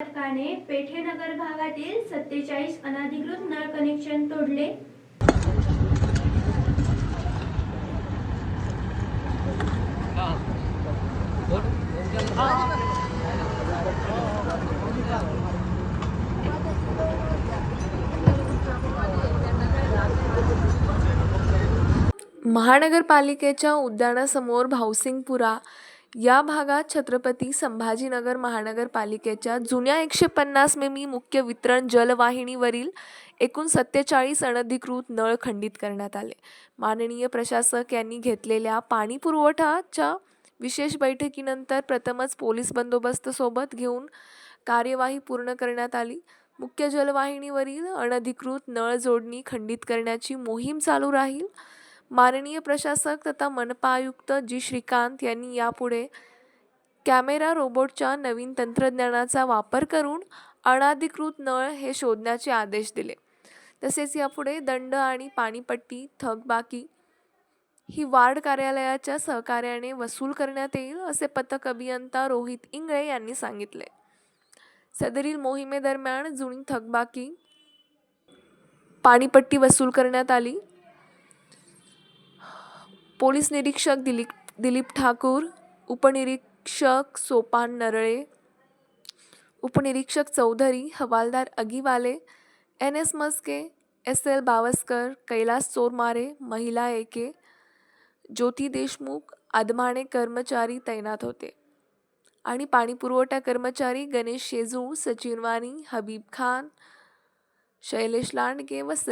पथकाने पेठेनगर भागातील सत्तेचाळीस अनधिकृत नळ कनेक्शन तोडले. महानगरपालिकेच्या उद्यानासमोर भाऊसिंगपुरा या भागात छत्रपती संभाजीनगर महानगरपालिकेच्या जुन्या एकशे पन्नास मिमी मुख्य वितरण जलवाहिनीवरील एकूण सत्तेचाळीस अनधिकृत नळ खंडित करण्यात आले. माननीय प्रशासक यांनी घेतलेल्या पाणी पुरवठाच्या विशेष बैठकीनंतर प्रथमच पोलीस बंदोबस्त सोबत घेऊन कार्यवाही पूर्ण करण्यात आली. मुख्य जलवाहिनीवरील अनधिकृत नळ जोडणी खंडित करण्याची मोहीम चालू राहील. माननीय प्रशासक तथा मनपा आयुक्त जी श्रीकांत यांनी यापुढे कॅमेरा रोबोटच्या नवीन तंत्रज्ञानाचा वापर करून अनाधिकृत नळ हे शोधण्याचे आदेश दिले. तसेच यापुढे दंड आणि पाणीपट्टी थकबाकी ही वार्ड कार्यालयाच्या सहकार्याने वसूल करण्यात येईल असे पथक अभियंता रोहित इंगळे यांनी सांगितले. सदरील मोहिमेदरम्यान जुनी थकबाकी पाणीपट्टी वसूल करण्यात आली. पोलीस निरीक्षक दिलीप दिलीप ठाकूर उपनिरीक्षक सोपान नरळे उपनिरीक्षक चौधरी हवालदार Agiwale N S Maske S L Bawaskar Kailas Chormare महिला एके ज्योती देशमुख आदमाणे कर्मचारी तैनात होते. आणि पाणीपुरवठा कर्मचारी गणेश शेजू सचिन वाणी हबीब खान शैलेश लांडगे व स